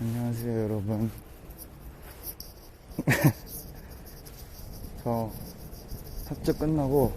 안녕하세요, 여러분. 저 탑재 끝나고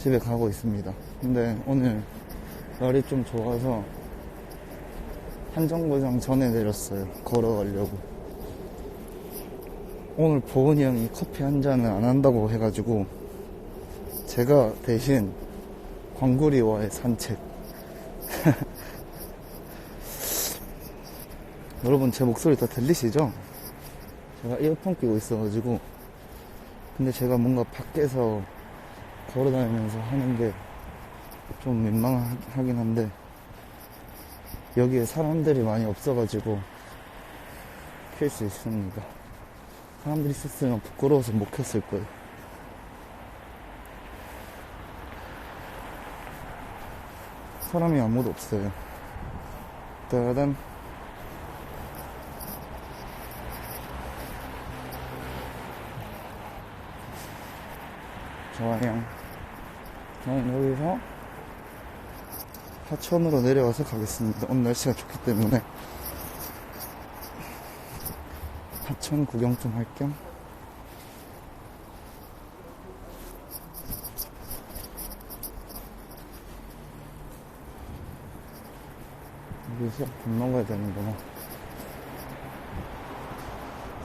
집에 가고 있습니다. 근데 오늘 날이 좀 좋아서 한정거장 전에 내렸어요. 걸어가려고. 오늘 보은이 형이 커피 한 잔을 안 한다고 해가지고 제가 대신 광구리와의 산책. 여러분 제 목소리 다 들리시죠? 제가 이어폰 끼고 있어가지고 근데 제가 뭔가 밖에서 걸어다니면서 하는 게 좀 민망하긴 한데 여기에 사람들이 많이 없어가지고 킬 수 있습니다. 사람들이 있었으면 부끄러워서 못 켰을 거예요. 사람이 아무도 없어요. 따단 좋아요. 저는 여기서 하천으로 내려가서 가겠습니다. 오늘 날씨가 좋기 때문에 하천 구경 좀 할 겸. 여기서 건너가야 되는구나.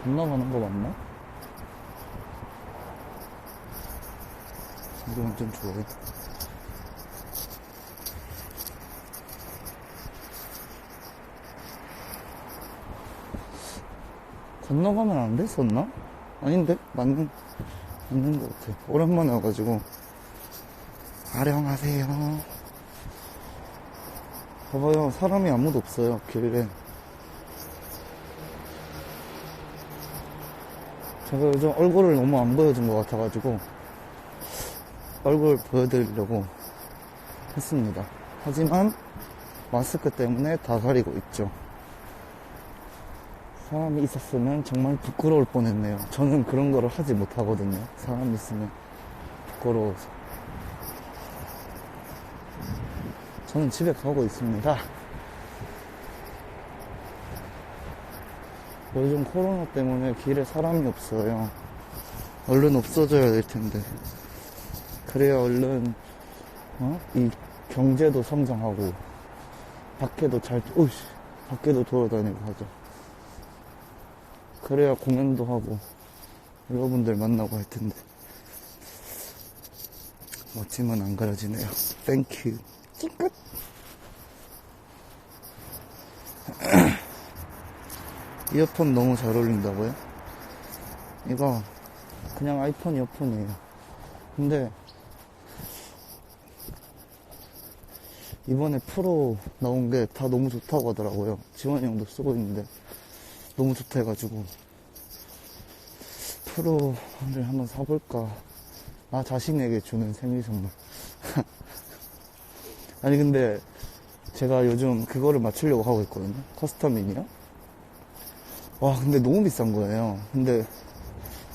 건너가는 거 맞나? 이거 완전 좋아요. 건너가면 안 됐었나? 아닌데? 맞는, 맞는 것 같아. 오랜만에 와가지고. 아령하세요. 봐봐요. 사람이 아무도 없어요. 길에. 제가 요즘 얼굴을 너무 안 보여준 것 같아가지고. 얼굴 보여드리려고 했습니다. 하지만 마스크 때문에 다 가리고 있죠. 사람이 있었으면 정말 부끄러울 뻔했네요. 저는 그런 거를 하지 못하거든요. 사람 있으면 부끄러워서. 저는 집에 가고 있습니다. 요즘 코로나 때문에 길에 사람이 없어요. 얼른 없어져야 될 텐데. 그래야 얼른 어? 이 경제도 성장하고 밖에도 잘 오씨 밖에도 돌아다니고 하죠. 그래야 공연도 하고 여러분들 만나고 할 텐데 멋짐은 안 가려지네요. 땡큐. 찡긋. 이어폰 너무 잘 어울린다고요? 이거 그냥 아이폰 이어폰이에요. 근데 이번에 프로 나온 게 다 너무 좋다고 하더라고요. 지원이 형도 쓰고 있는데 너무 좋다 해가지고 프로를 한번 사볼까. 나 자신에게 주는 생일 선물. 아니 근데 제가 요즘 그거를 맞추려고 하고 있거든요. 커스텀 미니어. 와 근데 너무 비싼 거예요. 근데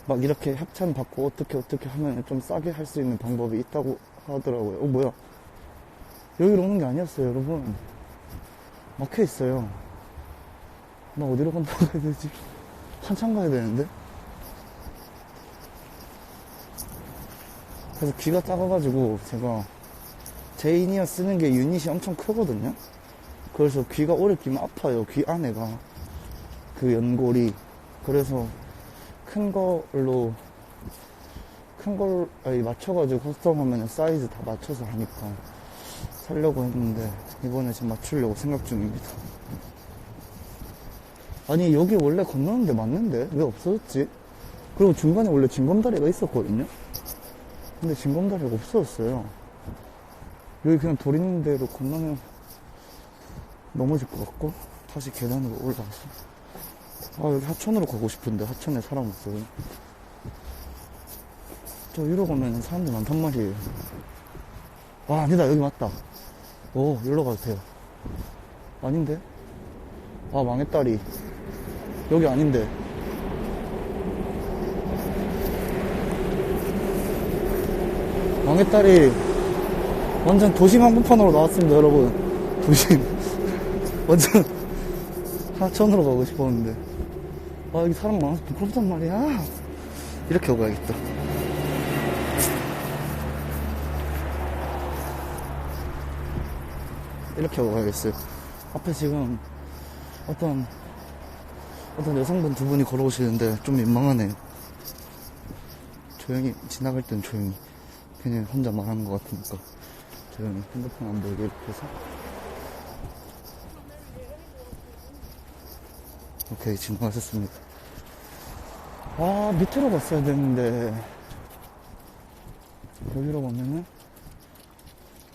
막 이렇게 협찬 받고 어떻게 어떻게 하면 좀 싸게 할 수 있는 방법이 있다고 하더라고요. 어 뭐야? 여기로 오는 게 아니었어요, 여러분. 막혀 있어요. 나 어디로 건너가야 되지? 한참 가야 되는데? 그래서 귀가 작아가지고 제가 제 이니어 쓰는 게 유닛이 엄청 크거든요? 그래서 귀가 오래 끼면 아파요, 귀 안에가. 그 연골이. 그래서 큰 걸로, 큰 걸, 맞춰가지고 커스텀하면 사이즈 다 맞춰서 하니까. 살려고 했는데 이번에 지금 맞추려고 생각 중입니다. 아니 여기 원래 건너는 데 맞는데 왜 없어졌지? 그리고 중간에 원래 징검다리가 있었거든요. 근데 징검다리가 없어졌어요. 여기 그냥 돌 있는 데로 건너면 넘어질 것 같고 다시 계단으로 올라가서 아 여기 하천으로 가고 싶은데 하천에 사람 없어요. 저 위로 가면 사람들 많단 말이에요. 와 아니다 여기 맞다. 오, 여기로 가도 돼요. 아닌데? 아, 망했다리. 여기 아닌데. 망했다리. 완전 도심 한복판으로 나왔습니다, 여러분. 도심. 완전 하천으로 가고 싶었는데. 아, 여기 사람 많아서 부끄럽단 말이야. 이렇게 하고 가야겠다. 이렇게 하고 가야겠어요. 앞에 지금 어떤, 어떤 여성분 두 분이 걸어오시는데 좀 민망하네요. 조용히, 지나갈 땐 조용히. 그냥 혼자 말하는 것 같으니까. 조용히 핸드폰 안 보이게 이렇게 해서. 오케이, 지나가셨습니다. 아, 밑으로 갔어야 되는데. 여기로 가면은,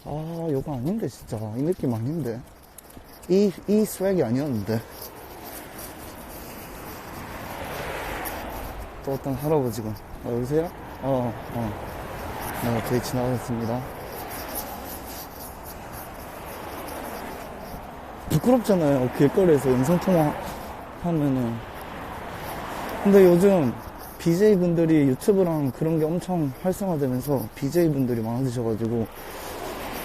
아, 이거 아닌데, 진짜. 이 느낌 아닌데. 이, 이 스웩이 아니었는데. 또 어떤 할아버지가. 아, 여보세요? 어, 어. 네, 오케이, 지나가셨습니다. 부끄럽잖아요. 길거리에서 영상통화 하면은. 근데 요즘 BJ분들이 유튜브랑 그런 게 엄청 활성화되면서 BJ분들이 많아지셔가지고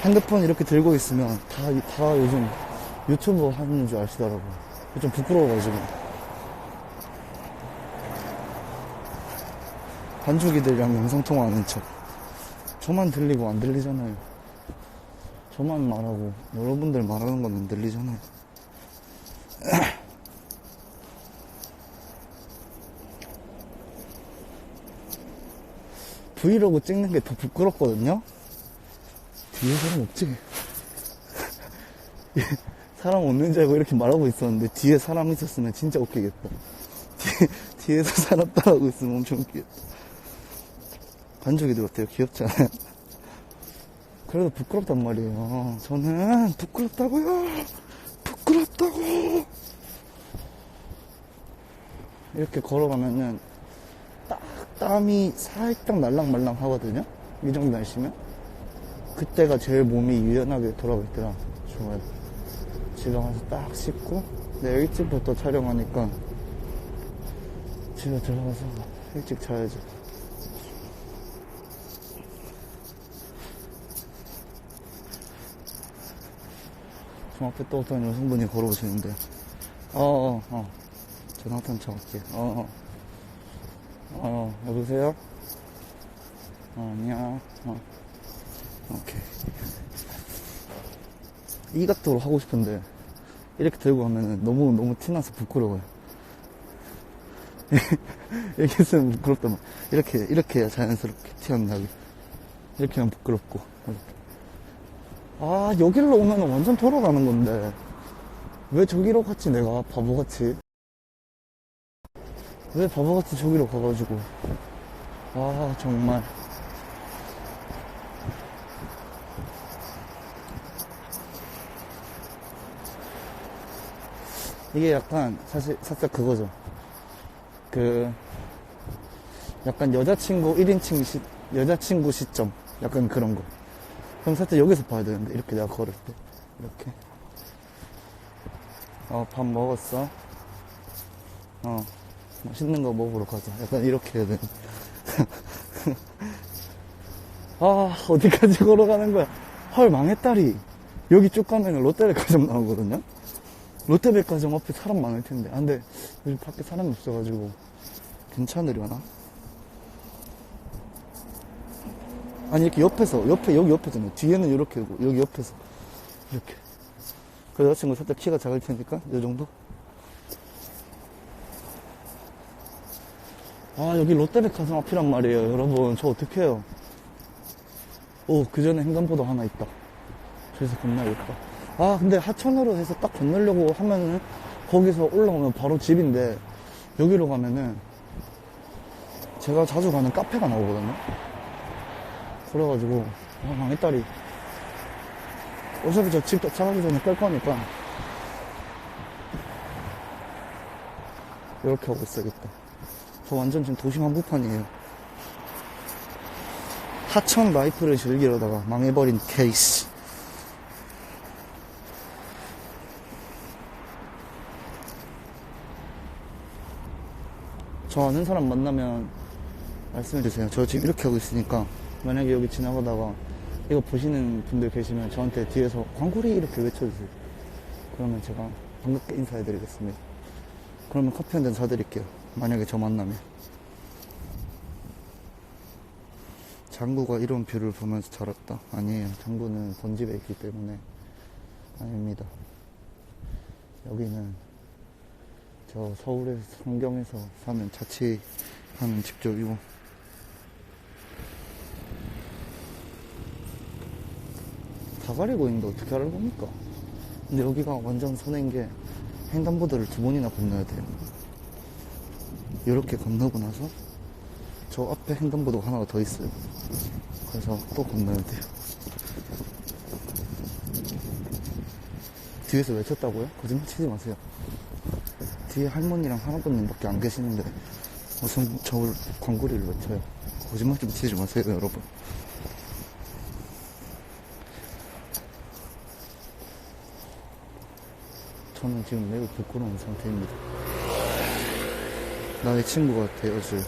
핸드폰 이렇게 들고 있으면 다, 다 요즘 유튜브 하는 줄 아시더라고요. 좀 부끄러워가지고. 반죽이들이랑 영상통화하는 척. 저만 들리고 안 들리잖아요. 저만 말하고 여러분들 말하는 건 안 들리잖아요. 브이로그 찍는 게 더 부끄럽거든요? 뒤에 사람 없지? 사람 없는 줄 알고 이렇게 말하고 있었는데 뒤에 사람 있었으면 진짜 웃기겠다. 뒤에, 뒤에 서 사람 따라하고 있으면 엄청 웃기겠다. 반죽이들 어때요? 귀엽지 않아요? 그래도 부끄럽단 말이에요. 저는 부끄럽다고요. 부끄럽다고. 이렇게 걸어가면은 딱 땀이 살짝 날랑말랑 하거든요. 이 정도 날씨면 그때가 제일 몸이 유연하게 돌아갈 때라 좋아요. 집에 가서 딱 씻고 내일 일찍부터 촬영하니까 집에 들어가서 일찍 자야죠. 저 앞에 또 어떤 여성분이 걸어오시는데 어어 어. 전화 한통 쳐갈게요 어어 어, 여보세요? 어, 안녕. 어. 오케이. 이 각도로 하고 싶은데, 이렇게 들고 가면은 너무, 너무 티나서 부끄러워요. 이렇게 했으면 부끄럽다만. 이렇게, 이렇게 자연스럽게 나게. 이렇게 하면 부끄럽고. 이렇게. 아, 여기로 오면 완전 돌아가는 건데. 왜 저기로 갔지, 내가? 바보같이. 왜 바보같이 저기로 가가지고. 아, 정말. 이게 약간, 사실, 살짝 그거죠. 그, 약간 여자친구 1인칭 시, 여자친구 시점. 약간 그런 거. 그럼 살짝 여기서 봐야 되는데, 이렇게 내가 걸을 때. 이렇게. 어, 밥 먹었어? 어. 맛있는 거 먹으러 가자. 약간 이렇게 해야 돼. 아, 어디까지 걸어가는 거야? 헐, 망했다리. 여기 쭉 가면 롯데백화점 나오거든요? 롯데백화점 앞에 사람 많을 텐데. 아, 근데 요즘 밖에 사람이 없어가지고 괜찮으려나? 아니, 이렇게 옆에서, 옆에, 여기 옆에잖아요. 뒤에는 이렇게 오고, 여기 옆에서. 이렇게. 그 여자친구 살짝 키가 작을 테니까, 이 정도? 아, 여기 롯데백화점 앞이란 말이에요, 여러분. 저 어떡해요. 오, 그 전에 횡단보도 하나 있다. 그래서 건너야겠다. 아, 근데 하천으로 해서 딱 건너려고 하면은, 거기서 올라오면 바로 집인데, 여기로 가면은, 제가 자주 가는 카페가 나오거든요. 그래가지고, 아, 망했다리. 어차피 저 집 도착하기 전에 끌 거니까, 이렇게 하고 있어야겠다. 저 완전 지금 도심 한복판이에요. 하천 라이프를 즐기려다가 망해버린 케이스. 저 아는 사람 만나면 말씀해 주세요. 저 지금 이렇게 하고 있으니까 만약에 여기 지나가다가 이거 보시는 분들 계시면 저한테 뒤에서 광고리 이렇게 외쳐주세요. 그러면 제가 반갑게 인사해드리겠습니다. 그러면 커피 한 잔 사드릴게요. 만약에 저 만나면. 장구가 이런 뷰를 보면서 자랐다. 아니에요. 장구는 본집에 있기 때문에 아닙니다. 여기는 저 서울의 성경에서 사는 자취하는 집쪽이고 다 가리고 있는데 어떻게 알을 겁니까? 근데 여기가 완전 손해인 게 횡단보도를 두 번이나 건너야 돼요. 이렇게 건너고 나서 저 앞에 횡단보도가 하나가 더 있어요. 그래서 또 건너야 돼요. 뒤에서 외쳤다고요? 거짓말 치지 마세요. 뒤에 할머니랑 할아버님밖에 안 계시는데 무슨 저를 광고리를 외쳐요. 거짓말 좀 치지 마세요, 여러분. 저는 지금 매우 부끄러운 상태입니다. 나의 친구가 되어줄,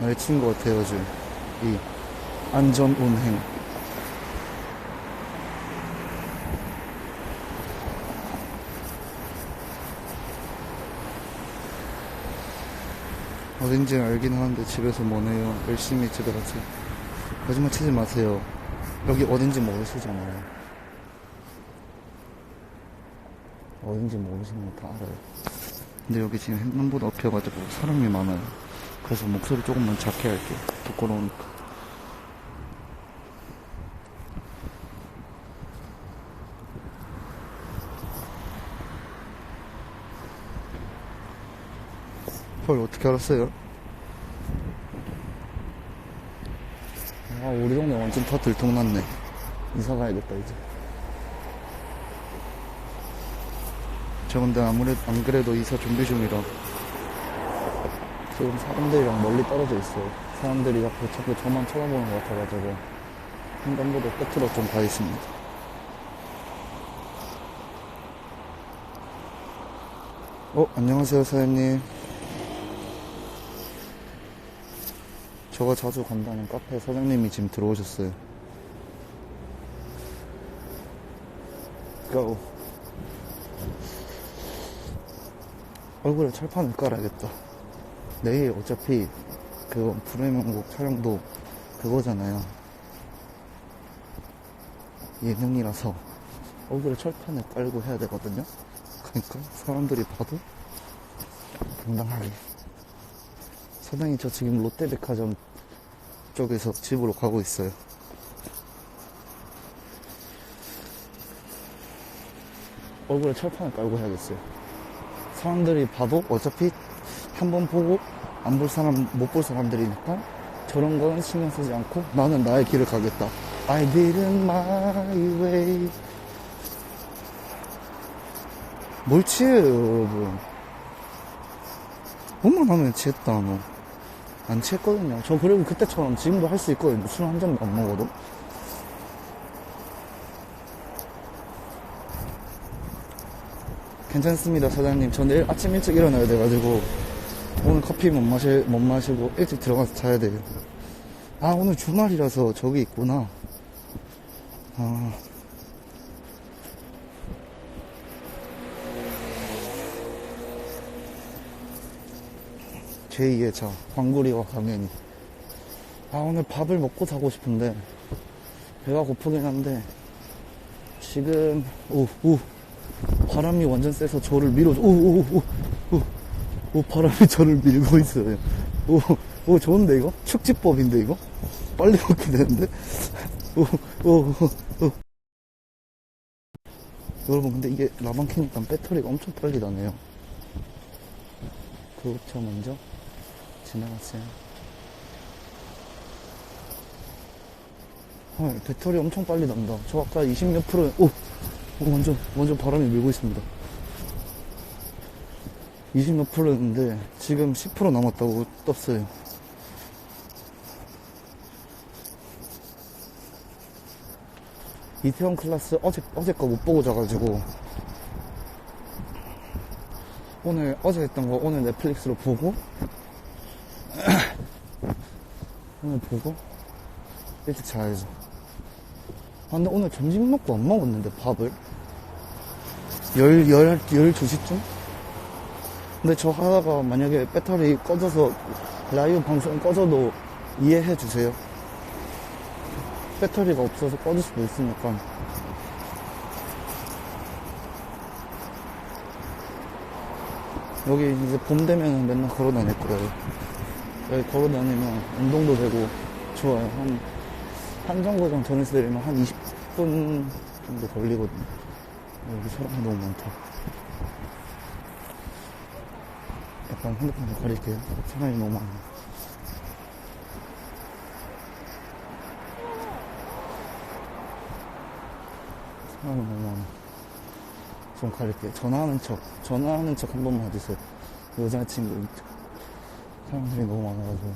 나의 친구가 되어줄 이 안전 운행. 어딘지 알긴 하는데 집에서 뭐네요. 열심히 집에 가세요. 거짓말 치지 마세요. 여기 어딘지 모르시잖아요. 어딘지 모르시는 거 다 알아요. 근데 여기 지금 횡단보도 앞이어가지고 사람이 많아요. 그래서 목소리 조금만 작게 할게요. 부끄러우니까. 헐, 어떻게 알았어요? 아, 우리 동네 완전 다 들통났네. 이사 가야겠다, 이제. 저 근데 아무래도 안 그래도 이사 준비 중이라 지금 사람들이랑 멀리 떨어져 있어요. 사람들이 자꾸 자꾸 저만 쳐다보는 것 같아가지고 횡단보도 끝으로 좀 가 있습니다. 어 안녕하세요 사장님. 저가 자주 간다는 카페 사장님이 지금 들어오셨어요. 고. 얼굴에 철판을 깔아야겠다. 내일 어차피 그 불의 명곡 촬영도 그거잖아요. 예능이라서 얼굴에 철판을 깔고 해야 되거든요. 그러니까 사람들이 봐도 당당하게. 사장님 저 지금 롯데백화점 쪽에서 집으로 가고 있어요. 얼굴에 철판을 깔고 해야겠어요. 사람들이 봐도 어차피 한 번 보고 안 볼 사람, 못 볼 사람들이니까 저런 거는 신경 쓰지 않고 나는 나의 길을 가겠다. I did it my way. 뭘 취해요, 여러분. 뭐만 하면 취했다, 너. 안 취했거든요. 저 그리고 그때처럼 지금도 할 수 있거든요. 술 한 잔도 안 먹어도. 괜찮습니다, 사장님. 저 내일 아침 일찍 일어나야 돼가지고, 오늘 커피 못 마시, 못 마시고, 일찍 들어가서 자야 돼요. 아, 오늘 주말이라서 저기 있구나. 아. 제2의 자, 광구리와 가면이. 아, 오늘 밥을 먹고 자고 싶은데, 배가 고프긴 한데, 지금, 오, 오, 바람이 완전 세서 저를 밀어줘. 오, 오, 오, 오, 오, 바람이 저를 밀고 있어요. 오, 오, 좋은데, 이거? 축지법인데, 이거? 빨리 먹게 되는데? 오, 오, 오, 오. 여러분, 근데 이게 라방 켜니까 배터리가 엄청 빨리 나네요. 그거부터 먼저 지나갔어요. 헐, 배터리 엄청 빨리 난다. 저 아까 20몇 프로, 오! 오, 완전, 완전 바람이 밀고 있습니다. 20몇 프로였는데, 지금 10% 남았다고 떴어요. 이태원 클래스 어제, 어제 거 못 보고 자가지고, 오늘, 어제 했던 거 오늘 넷플릭스로 보고, 오늘 보고, 일찍 자야죠. 아, 근데 오늘 점심 먹고 안 먹었는데, 밥을. 열, 열, 열두 시쯤? 근데 저 하다가 만약에 배터리 꺼져서 라이브 방송 꺼져도 이해해 주세요. 배터리가 없어서 꺼질 수도 있으니까. 여기 이제 봄 되면 맨날 걸어 다닐 거예요. 여기 걸어 다니면 운동도 되고 좋아요. 한, 한정거장 전에서 내리면 한 20분 정도 걸리거든요. 여기 사람이 너무 많다. 약간 핸드폰 좀 가릴게요. 사람이 너무 많아. 사람이 너무 많아. 좀 가릴게요. 전화하는 척, 전화하는 척 한 번만 해주세요. 여자친구. 사람들이 너무 많아가지고.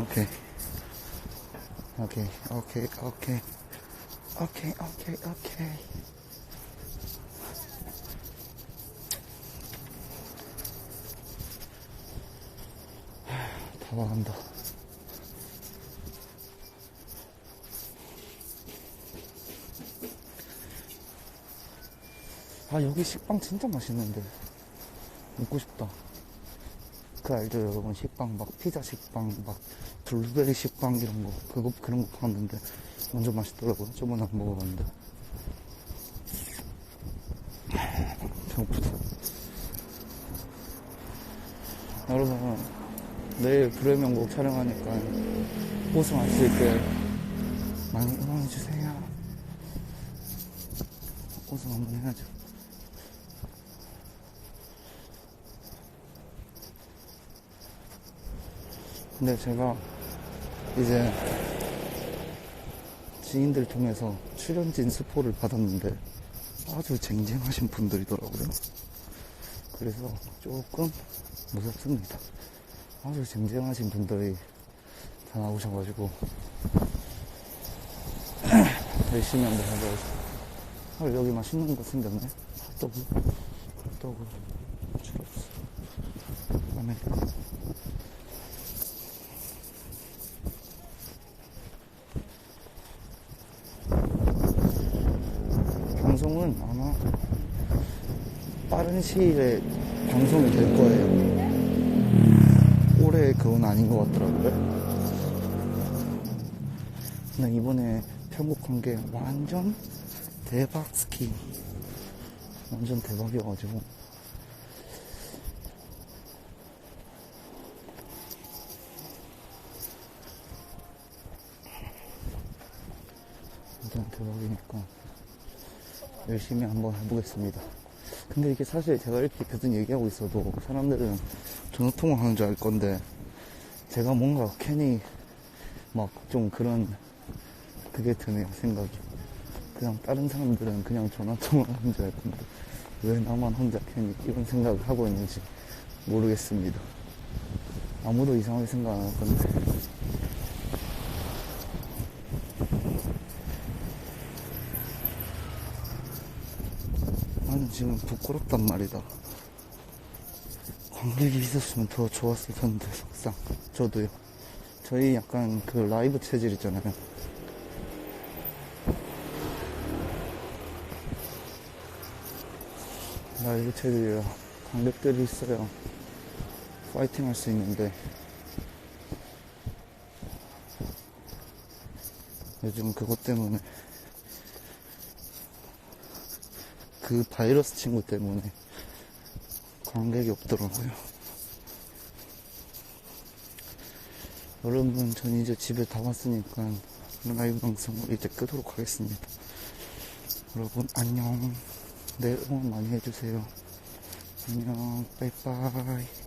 오케이. 오케이, 오케이, 오케이. 오케이, 오케이, 오케이. 다 와간다. 아, 여기 식빵 진짜 맛있는데. 먹고 싶다. 그 알죠, 여러분? 식빵, 막, 피자 식빵, 막, 블루베리 식빵, 이런 거. 그거, 그런 거 봤는데, 완전 맛있더라고요. 저번에 안 먹어봤는데. 배고프다. 여러분, 내일 불의 명곡 촬영하니까, 우승할 수 있게 많이 응원해주세요. 우승 한번 해야죠. 근데 제가 이제 지인들 통해서 출연진 스포를 받았는데 아주 쟁쟁하신 분들이더라고요. 그래서 조금 무섭습니다. 아주 쟁쟁하신 분들이 다 나오셔가지고 열심히 한번 해보겠습니다. 아, 여기 맛있는 거 생겼네. 핫도그, 핫도그, 추러스, 아메리카노. 17일에 방송이 될 거예요. 올해 그건 아닌 것 같더라고요. 근데 이번에 편곡한 게 완전 대박 스키. 완전 대박이어가지고. 완전 대박이니까 열심히 한번 해보겠습니다. 근데 이게 사실 제가 이렇게 계속 얘기하고 있어도 사람들은 전화통화 하는 줄 알 건데 제가 뭔가 괜히 막 좀 그런 그게 드네요 생각이. 그냥 다른 사람들은 그냥 전화통화 하는 줄 알 건데 왜 나만 혼자 괜히 이런 생각을 하고 있는지 모르겠습니다. 아무도 이상하게 생각 안 할 건데 지금 부끄럽단 말이다. 관객이 있었으면 더 좋았을 텐데, 속상. 저도요. 저희 약간 그 라이브 체질 있잖아요. 라이브 체질이라 관객들이 있어야 파이팅 할 수 있는데, 요즘 그것 때문에 그 바이러스 친구 때문에 관객이 없더라고요. 여러분, 전 이제 집에 다 왔으니까 라이브 방송을 이제 끄도록 하겠습니다. 여러분, 안녕. 내일 응원 많이 해주세요. 안녕. 빠이빠이.